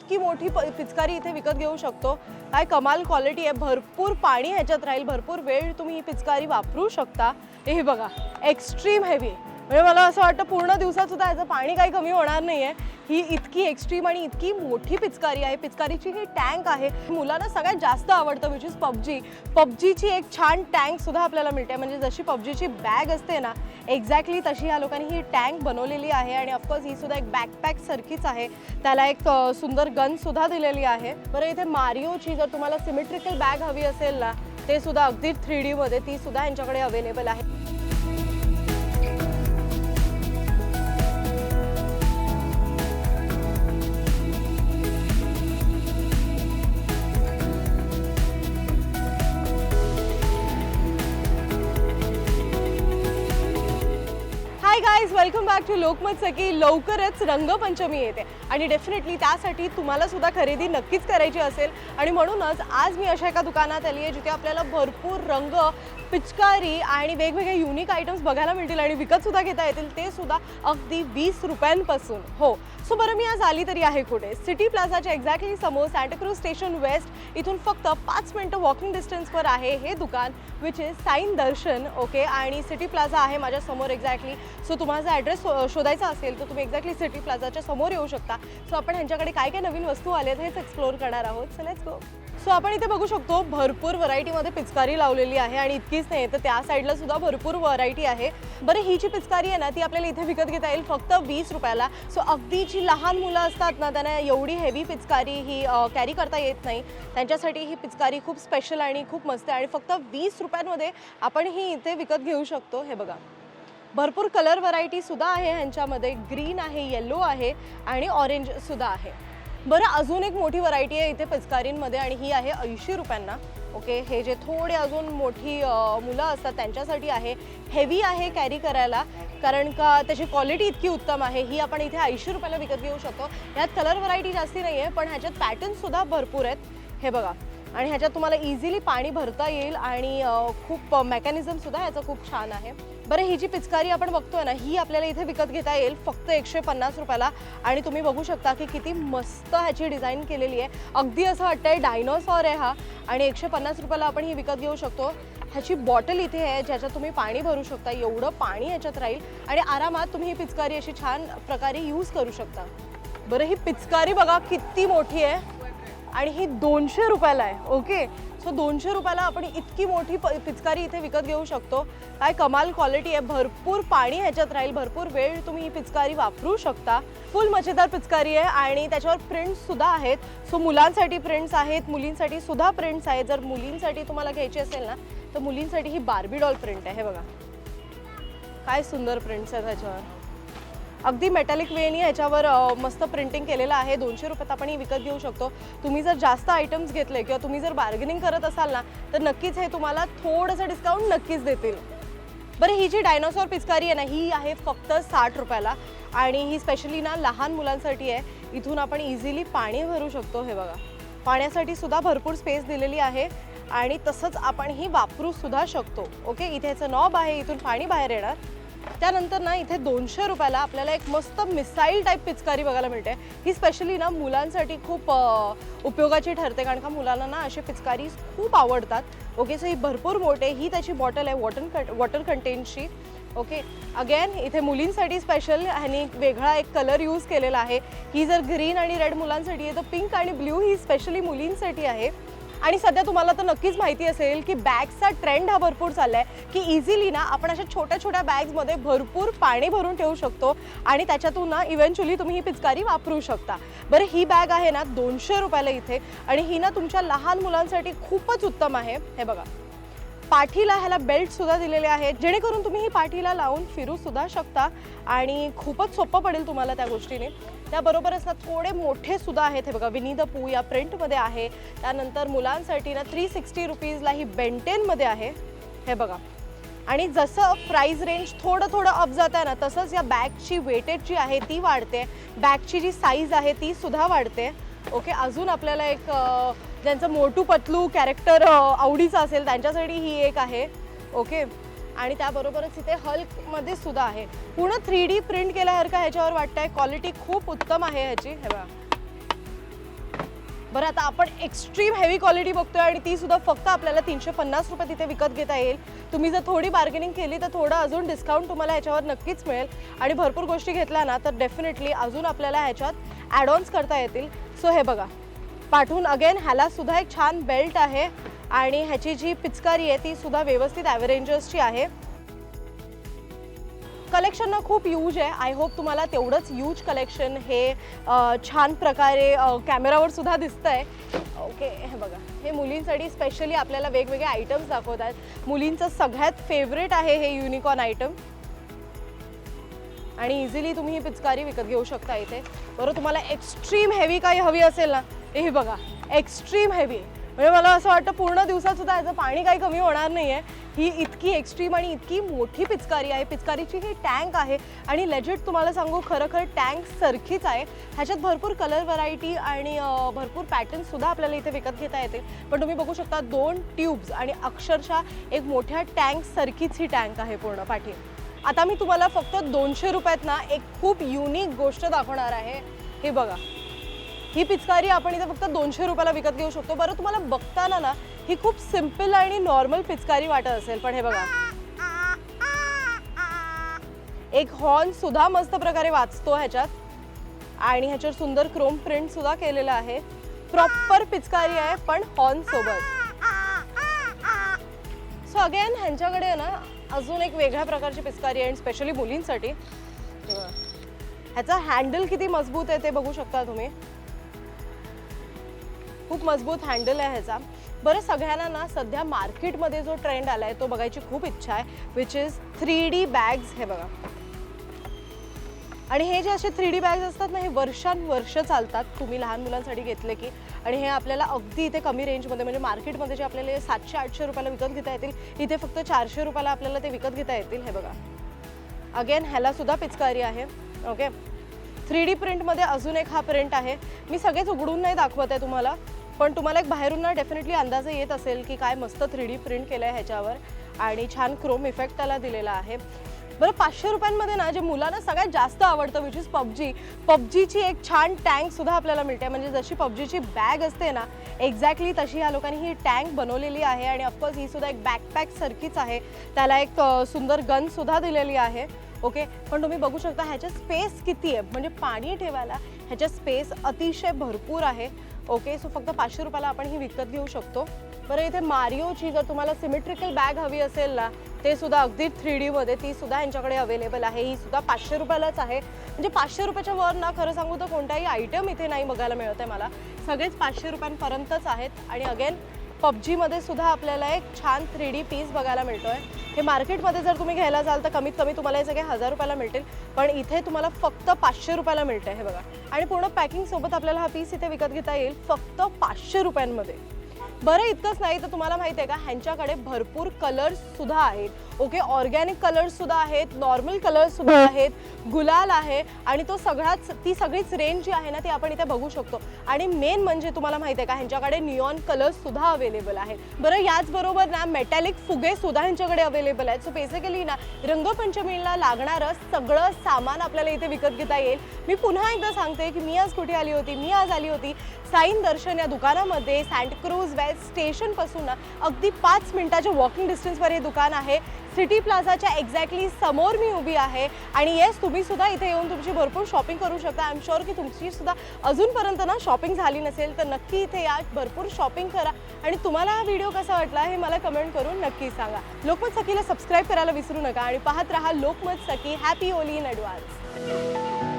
इतकी मोठी प- पिचकारी इथे विकत घेऊ शकतो. काय कमाल क्वालिटी आहे. भरपूर पाणी ह्याच्यात राहील. भरपूर वेळ तुम्ही ही पिचकारी वापरू शकता. हे बघा एक्स्ट्रीम हेवी म्हणजे मला असं वाटतं पूर्ण दिवसात सुद्धा याचं पाणी काही कमी होणार नाही आहे ही इतकी एक्स्ट्रीम आणि इतकी मोठी पिचकारी आहे. पिचकारीची ही टँक आहे. मुलांना सगळ्यात जास्त आवडतं विच इज पबजी. पबजीची एक छान टँक सुद्धा आपल्याला मिळते. म्हणजे जशी पबजीची बॅग असते ना एक्झॅक्टली तशी या लोकांनी ही टँक बनवलेली आहे. आणि ऑफकोर्स ही सुद्धा एक बॅकपॅक सारखीच आहे. त्याला एक सुंदर गन सुद्धा दिलेली आहे. बरं इथे मारिओची जर तुम्हाला सिमेट्रिकल बॅग हवी असेल ना ते सुद्धा अगदी थ्री डीमध्ये ती सुद्धा यांच्याकडे अवेलेबल आहे. Hi guys welcome back to Lokmat Sakhi लवकरच रंगपंचमी येते. आणि डेफिनेटली त्यासाठी तुम्हाला सुद्धा खरेदी नक्कीच करायची असेल. आणि म्हणूनच आज मी अशा एका दुकानात आली आहे जिथे आपल्याला भरपूर रंग पिचकारी आणि वेगवेगळे युनिक आयटम्स बघायला मिळतील आणि विकतसुद्धा घेता येतील. ते सुद्धा अगदी वीस रुपयांपासून. हो. सो बरं मी आज आली तरी आहे कुठे? सिटी प्लाझाच्या एक्झॅक्टली समोर सॅन्टाक्रूज स्टेशन वेस्ट इथून फक्त पाच मिनटं वॉकिंग डिस्टन्सवर आहे हे दुकान which is sign Darshan okay आणि सिटी प्लाझा आहे माझ्यासमोर एक्झॅक्टली सो तुम्हाला जर ॲड्रेस शोधायचा असेल तर तुम्ही एक्झॅक्टली सिटी प्लाझाच्या समोर येऊ शकता. सो आपण ह्यांच्याकडे काय काय नवीन वस्तू आल्यात हेच एक्सप्लोअर करणार आहोत. सो लेट्स गो सो आपण इथे बघू शकतो भरपूर व्हरायटीमध्ये पिचकारी लावलेली आहे आणि इतकीच नाही तर त्या साईडला सुद्धा भरपूर व्हरायटी आहे. बरं ही जी पिचकारी आहे ना ती आपल्याला इथे विकत घेता येईल फक्त वीस रुपयाला. सो अगदी जी लहान मुलं असतात ना त्यांना एवढी हेवी पिचकारी ही कॅरी करता येत नाही. त्यांच्यासाठी ही पिचकारी खूप स्पेशल आणि खूप मस्त आहे. आणि फक्त वीस रुपयांमध्ये आपण ही इथे विकत घेऊ शकतो. हे बघा. भरपूर कलर व्हरायटी सुद्धा आहे ह्यांच्यामध्ये. ग्रीन आहे येल्लो आहे आणि ऑरेंज सुद्धा आहे. बरं अजून एक मोठी व्हरायटी आहे इथे पिचकारींमध्ये आणि ही आहे ऐंशी रुपयांना. ओके हे जे थोडे अजून मोठी मुलं असतात त्यांच्यासाठी आहे. हेवी आहे कॅरी करायला कारण का त्याची क्वालिटी इतकी उत्तम आहे. ही आपण इथे ऐंशी रुपयाला विकत घेऊ शकतो. ह्यात कलर व्हरायटी जास्ती नाही आहे पण ह्याच्यात पॅटर्नसुद्धा भरपूर आहेत. हे बघा. आणि ह्याच्यात तुम्हाला इझिली पाणी भरता येईल आणि खूप मेकॅनिझमसुद्धा ह्याचं खूप छान आहे. बरं ही जी पिचकारी आपण बघतोय ना ही आपल्याला इथे विकत घेता येईल फक्त एकशे पन्नास रुपयाला. आणि तुम्ही बघू शकता की किती मस्त ह्याची डिझाईन केलेली आहे. अगदी असं वाटतंय डायनोसॉर आहे हा. आणि एकशे पन्नास रुपयाला आपण ही विकत घेऊ शकतो. ह्याची बॉटल इथे आहे ज्याच्यात तुम्ही पाणी भरू शकता. एवढं पाणी ह्याच्यात राहील. आणि आरामात तुम्ही ही पिचकारी अशी छान प्रकारे यूज करू शकता. बरं ही पिचकारी बघा किती मोठी आहे. आणि ही दोनशे रुपयाला आहे ओके सो दोनशे रुपयाला आपण इतकी मोठी प पिचकारी इथे विकत घेऊ शकतो. काय कमाल क्वालिटी आहे. भरपूर पाणी ह्याच्यात राहील. भरपूर वेळ तुम्ही ही पिचकारी वापरू शकता. फुल मजेदार पिचकारी आहे आणि त्याच्यावर प्रिंट्ससुद्धा आहेत. सो मुलांसाठी प्रिंट्स आहेत. मुलींसाठी सुद्धा प्रिंट्स आहेत. जर मुलींसाठी तुम्हाला घ्यायची असेल ना तर मुलींसाठी ही बार्बी डॉल प्रिंट आहे. हे बघा. काय सुंदर प्रिंट्स आहे त्याच्यावर अगदी मेटॅलिक वेनी याच्यावर मस्त प्रिंटिंग केलेलं आहे. दोनशे रुपयात आपण ही विकत घेऊ शकतो. तुम्ही जर जास्त आयटम्स घेतले किंवा तुम्ही जर बार्गेनिंग करत असाल ना तर नक्कीच हे तुम्हाला थोडंसं डिस्काउंट नक्कीच देतील. बरं ही जी डायनोसॉर पिचकारी आहे ना ही आहे फक्त साठ रुपयाला. आणि ही स्पेशली ना लहान मुलांसाठी आहे. इथून आपण इझिली पाणी भरू शकतो हे बघा. पाण्यासाठी सुद्धा भरपूर स्पेस दिलेली आहे. आणि तसंच आपण ही वापरू सुद्धा शकतो. ओके इथे ह्याचं नॉब आहे इथून पाणी बाहेर येणार. त्यानंतर ना इथे दोनशे रुपयाला आपल्याला एक मस्त मिसाईल टाईप पिचकारी बघायला मिळते. ही स्पेशली ना मुलांसाठी खूप उपयोगाची ठरते. कारण का मुलांना ना असे पिचकारी खूप आवडतात. ओके सो ही भरपूर मोठे ही त्याची बॉटल आहे वॉटर वॉटर कंटेनची ओके अगेन इथे मुलींसाठी स्पेशल ह्यानी वेगळा एक कलर यूज केलेला आहे. ही जर ग्रीन आणि रेड मुलांसाठी आहे तर पिंक आणि ब्ल्यू ही स्पेशली मुलींसाठी आहे. आणि सध्या तुम्हाला तर नक्कीच माहिती असेल की बॅग्सचा ट्रेंड हा भरपूर चालला आहे की इझिली ना आपण अशा छोट्या छोट्या बॅग्समध्ये भरपूर पाणी भरून ठेवू शकतो आणि त्याच्यातून ना इव्हेंच्युअली तुम्ही ही पिचकारी वापरू शकता. बरं ही बॅग आहे ना दोनशे रुपयाला इथे आणि ही ना तुमच्या लहान मुलांसाठी खूपच उत्तम आहे. हे बघा. पाठीला ह्याला बेल्ट सुद्धा दिलेले आहे जेणेकरून तुम्ही ही पाठीला लावून फिरू सुद्धा शकता आणि खूपच सोपं पडेल तुम्हाला त्या गोष्टीने. त्याबरोबरच ना थोडे मोठे सुद्धा आहेत. हे बघा विनी द पू या प्रिंटमध्ये आहे. त्यानंतर मुलांसाठी ना थ्री सिक्स्टी रुपीजला ही बेंटेनमध्ये आहे. हे बघा. आणि जसं प्राईज रेंज थोडं थोडं अप जात आहे ना तसंच या बॅगची वेटेज जी आहे ती वाढते. बॅगची जी साईज आहे ती सुद्धा वाढते. ओके अजून आपल्याला एक ज्यांचं मोटू पतलू कॅरेक्टर आवडीचं असेल त्यांच्यासाठी ही एक आहे. ओके आणि त्याबरोबरच इथे हल्कमध्ये सुद्धा आहे. पूर्ण थ्री डी प्रिंट केल्यासारखं ह्याच्यावर वाटतंय. क्वालिटी खूप उत्तम आहे ह्याची. हे बघा. बरं आता आपण एक्स्ट्रीम हेवी क्वालिटी बघतोय आणि ती सुद्धा फक्त आपल्याला तीनशे पन्नास रुपये तिथे विकत घेता येईल. तुम्ही जर थोडी बार्गेनिंग केली तर थोडं अजून डिस्काउंट तुम्हाला ह्याच्यावर नक्कीच मिळेल. आणि भरपूर गोष्टी घेतल्या ना तर डेफिनेटली अजून आपल्याला ह्याच्यात ॲडॉन्स करता येतील. सो हे बघा. पाठवून अगेन ह्याला सुद्धा एक छान बेल्ट आहे. आणि ह्याची जी पिचकारी आहे ती सुद्धा व्यवस्थित ॲव्हरेंजर्सची आहे. कलेक्शन ना खूप यूज आहे. आय होप तुम्हाला तेवढंच यूज कलेक्शन हे छान प्रकारे कॅमेरावर सुद्धा दिसतंय. ओके हे बघा. हे मुलींसाठी स्पेशली आपल्याला वेगवेगळे आयटम्स दाखवतात. मुलींचं सगळ्यात फेवरेट आहे हे युनिकॉर्न आयटम आणि इझिली तुम्ही ही पिचकारी विकत घेऊ शकता इथे. बरं तुम्हाला एक्स्ट्रीम हेवी काही हवी असेल ना हे बघा. एक्स्ट्रीम हेवी म्हणजे मला असं वाटतं पूर्ण दिवसात सुद्धा याचं पाणी काही कमी होणार नाही आहे ही इतकी एक्स्ट्रीम आणि इतकी मोठी पिचकारी आहे. पिचकारीची ही टँक आहे. आणि लेजिट तुम्हाला सांगू खरं खरं टँक सारखीच आहे. ह्याच्यात भरपूर कलर व्हरायटी आणि भरपूर पॅटर्न सुद्धा आपल्याला इथे विकत घेता येतील. पण तुम्ही बघू शकता दोन ट्यूब्स आणि अक्षरशः एक मोठ्या टँक सारखीच ही टँक आहे पूर्ण पाठी. आता मी तुम्हाला फक्त दोनशे रुपयात ना एक खूप युनिक गोष्ट दाखवणार आहे. हे बघा. ही पिचकारी आपण इथे फक्त दोनशे रुपयाला विकत घेऊ शकतो. बरं तुम्हाला बघताना ना ही खूप सिंपल आणि नॉर्मल पिचकारी वाटत असेल. पण हे बघा. एक हॉर्न सुद्धा मस्त प्रकारे वाचतो ह्याच्यात. आणि ह्याच्यावर सुंदर क्रोम प्रिंट सुद्धा केलेलं आहे. प्रॉपर पिचकारी आहे पण हॉर्न सोबत. सो अगेन ह्यांच्याकडे ना अजून एक वेगळ्या प्रकारची पिचकारी आहे आणि स्पेशली मुलींसाठी ह्याचा हँडल किती मजबूत आहे ते बघू शकता तुम्ही. खूप मजबूत हँडल आहे ह्याचा. बरं सगळ्यांना ना सध्या मार्केटमध्ये जो ट्रेंड आला आहे तो बघायची खूप इच्छा आहे which is three D bags हे बघा. आणि हे जे असे थ्री डी बॅग्स असतात ना हे वर्षानुवर्ष चालतात. तुम्ही लहान मुलांसाठी घेतले की. आणि हे आपल्याला अगदी इथे कमी रेंजमध्ये म्हणजे मार्केटमध्ये जे आपल्याला सातशे आठशे रुपयाला विकत घेता येतील इथे फक्त चारशे रुपयाला आपल्याला ते विकत घेता येतील हे बघा. अगेन ह्याला सुद्धा पिचकारी आहे. ओके थ्री डी प्रिंटमध्ये अजून एक हा प्रिंट आहे. मी सगळेच उघडून नाही दाखवत आहे तुम्हाला पण तुम्हाला एक बाहेरून ना डेफिनेटली अंदाज येत असेल की काय मस्त थ्री डी प्रिंट केलं आहे ह्याच्यावर आणि छान क्रोम इफेक्ट त्याला दिलेला आहे. बरं पाचशे रुपयांमध्ये ना जे मुलांना सगळ्यात जास्त आवडतं विच इज पबजी पबजीची एक छान टँकसुद्धा आपल्याला मिळते. म्हणजे जशी पबजीची बॅग असते ना एक्झॅक्टली तशी ह्या लोकांनी ही टँक बनवलेली आहे आणि ऑफकोर्स ही सुद्धा एक बॅकपॅक सारखीच आहे. त्याला एक सुंदर गनसुद्धा दिलेली आहे. ओके? पण तुम्ही बघू शकता ह्याच्या स्पेस किती आहे? म्हणजे पाणी ठेवायला ह्याच्या स्पेस अतिशय भरपूर आहे. ओके? सो फक्त पाचशे रुपयाला आपण ही विकत घेऊ शकतो. बरं इथे मारिओची जर तुम्हाला सिमेट्रिकल बॅग हवी असेल ना ते सुद्धा अगदी थ्री डीमध्ये ती सुद्धा यांच्याकडे अवेलेबल आहे. ही सुद्धा पाचशे रुपयालाच आहे. म्हणजे पाचशे रुपयाच्या वर ना खरं सांगू तर कोणताही आयटम इथे नाही बघायला मिळत आहे मला. सगळेच पाचशे रुपयांपर्यंतच आहेत. आणि अगेन पबजीमध्ये सुद्धा आपल्याला एक छान थ्री डी पीस बघायला मिळतोय. हे मार्केटमध्ये जर तुम्ही घ्यायला जाल तर कमीत कमी तुम्हाला हे सगळे हजार रुपयाला मिळतील. पण इथे तुम्हाला फक्त पाचशे रुपयाला मिळतं हे बघा. आणि पूर्ण पॅकिंग सोबत आपल्याला हा पीस इथे विकत घेता येईल फक्त पाचशे रुपयांमध्ये. बरं इतकंच नाही तर तुम्हाला माहिती आहे का ह्यांच्याकडे भरपूर कलर्स सुद्धा आहेत. ओके ऑर्गॅनिक कलर्स सुद्धा आहेत नॉर्मल कलर्स सुद्धा आहेत गुलाल आहे आणि तो सगळाच ती सगळीच रेंज जी आहे ना ती आपण इथे बघू शकतो. आणि मेन म्हणजे तुम्हाला माहिती आहे का ह्यांच्याकडे निऑन कलर्स सुद्धा अवेलेबल आहेत. बरं याचबरोबर ना मेटॅलिक फुगे सुद्धा ह्यांच्याकडे अवेलेबल आहेत. सो बेसिकली ना रंगपंचमीला लागणारं सगळं सामान आपल्याला इथे विकत घेता येईल. मी पुन्हा एकदा सांगते की मी आज कुठे आली होती? मी आज आली होती साईन दर्शन या दुकानामध्ये सँटक्रूज वेस्ट स्टेशनपासून ना अगदी पाच मिनिटाच्या वॉकिंग डिस्टन्सवर हे दुकान आहे. सिटी प्लाझाच्या एक्झॅक्टली समोर मी उभी आहे. आणि येस तुम्ही सुद्धा इथे येऊन तुमची भरपूर शॉपिंग करू शकता. आय एम शुअर की तुमची सुद्धा अजूनपर्यंत ना शॉपिंग झाली नसेल तर नक्की इथे या भरपूर शॉपिंग करा. आणि तुम्हाला हा व्हिडिओ कसा वाटला हे मला कमेंट करून नक्की सांगा. लोकमत सखीला सबस्क्राईब करायला विसरू नका आणि पाहत राहा Lokmat Sakhi. Happy Holi in advance